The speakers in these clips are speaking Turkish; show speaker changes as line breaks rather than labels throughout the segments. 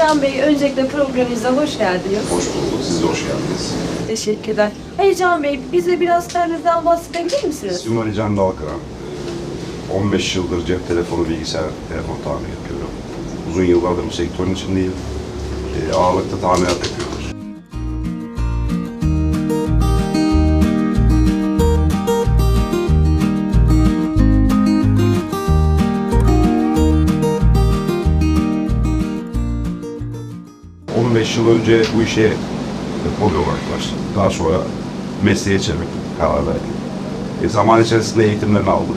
Heyecan Bey, öncelikle programımıza hoş geldiniz.
Hoş bulduk. Siz de hoş geldiniz.
Teşekkürler. Heyecan Bey, bize biraz kendinizden bahsedebilir misiniz?
İsmim Ali Can Dalkıran. Ee, 15 yıldır cep telefonu, bilgisayar telefon tamir yapıyorum. Uzun yıllardır bu sektörün içindeyim. Ee, ağırlıkta tamirat yapıyoruz. ...15 yıl önce bu işe hobi olarak başladım. Daha sonra mesleğe çevirmek karar verdim. E, zaman içerisinde eğitimlerini aldım.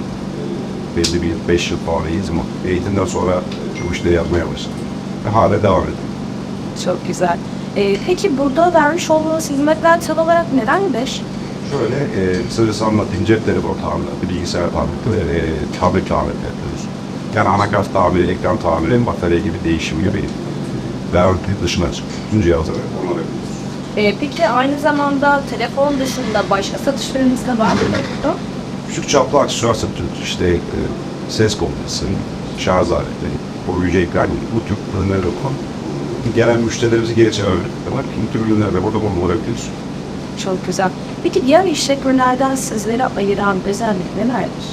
Belli bir 5 yıl falan eğitim. Eğitimden sonra bu işleri yapmaya başladım. Ve hala devam ediyorum.
Çok güzel. Ee, peki burada vermiş olduğunuz hizmetler tam olarak neden 5?
Şöyle e, kısacası anlatayım. Cep telefonu tamiratı, bilgisayar tamirati ve e, tablet yapıyoruz. Yani anakart tamiri, ekran tamiri, batarya gibi değişim gibi ve ön dışına onları yapıyoruz.
Ee, peki aynı zamanda telefon dışında başka satışlarınız da var mı?
Küçük çaplı aksesuar satıyoruz. İşte e, ses komutası, şarj aletleri, koruyucu ekran gibi bu tür ürünleri yapan gelen müşterilerimizi geri demek. Bu tür ürünler de burada bulunabiliyoruz.
Çok güzel. Peki diğer işletmelerden sizleri ayıran özellik nelerdir?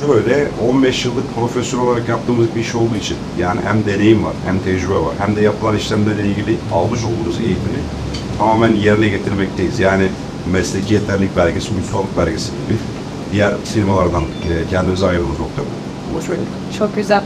Şöyle 15 yıllık profesyonel olarak yaptığımız bir iş olduğu için yani hem deneyim var hem tecrübe var hem de yapılan işlemlerle ilgili almış olduğumuz eğitimi tamamen yerine getirmekteyiz. Yani mesleki yeterlilik belgesi, uysallık belgesi gibi diğer firmalardan e, kendimize ayırdığımız nokta bu. Bu şöyle.
Çok güzel.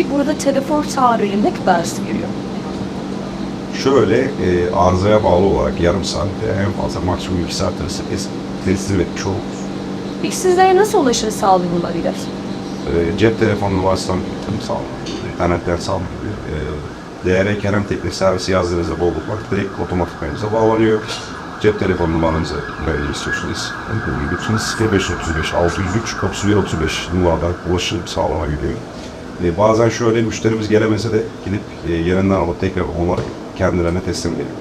Peki burada telefon tarihi ne kadar sürüyor?
Şöyle e, arızaya bağlı olarak yarım saatte en fazla maksimum 2 saat arası es- teslim etmiş oluruz.
Peki sizlere nasıl ulaşım sağlanılabilir?
E, cep telefonu vasıtan tüm sağlanıyor. İnternetten sağlanıyor. E, DR Kerem Teknik Servisi yazdığınızda bollukmak direkt otomatik menüze bağlanıyor. Cep telefonu numaranızı böyle istiyorsunuz. Bütün 0535 603 kapısı 135 numaradan ulaşım sağlanabiliyor. E, bazen şöyle müşterimiz gelemese de gidip e, yerinden alıp tekrar onlara kendilerine teslim ediyoruz.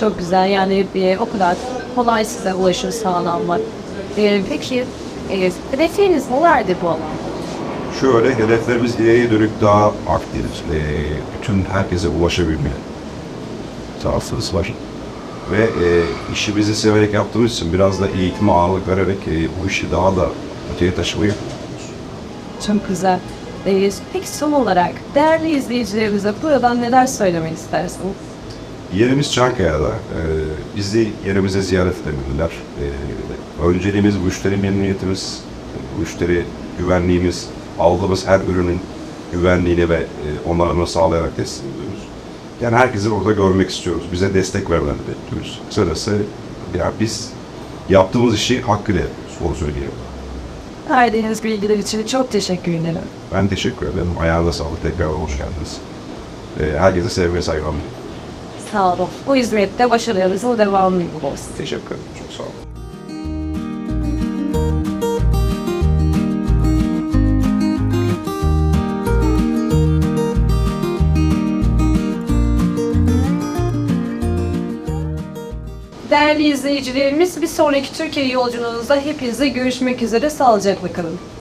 Çok güzel yani e, o kadar kolay size ulaşım sağlanmak. E, peki e, hedefleriniz nelerdi bu alanda?
Şöyle hedeflerimiz ileriye dönük daha aktif, e, bütün herkese ulaşabilme şansımız var. Ve e, işimizi severek yaptığımız için biraz da eğitime ağırlık vererek e, bu işi daha da öteye taşımayı
Çok güzel. E, peki son olarak değerli izleyicilerimize buradan neler söylemek istersiniz?
Yerimiz Çankaya'da. E, bizi yerimize ziyaret edebilirler. E, önceliğimiz müşteri memnuniyetimiz, müşteri güvenliğimiz, aldığımız her ürünün güvenliğini ve e, onarımını sağlayarak teslim ediyoruz. Yani herkesi orada görmek istiyoruz. Bize destek vermelerini bekliyoruz. Sırası ya biz yaptığımız işi hakkıyla yapıyoruz. Onu söyleyeyim.
Verdiğiniz bilgiler için çok teşekkür ederim.
Ben teşekkür ederim. Ayağınıza sağlık. Tekrar hoş geldiniz. E, herkese sevgi ve saygılarımı.
Sağ olun. Bu hizmette başarılarınızın devamlı olsun.
Teşekkür ederim. Çok sağ olun.
Değerli izleyicilerimiz bir sonraki Türkiye yolculuğunuzda hepinize görüşmek üzere. Sağlıcakla kalın.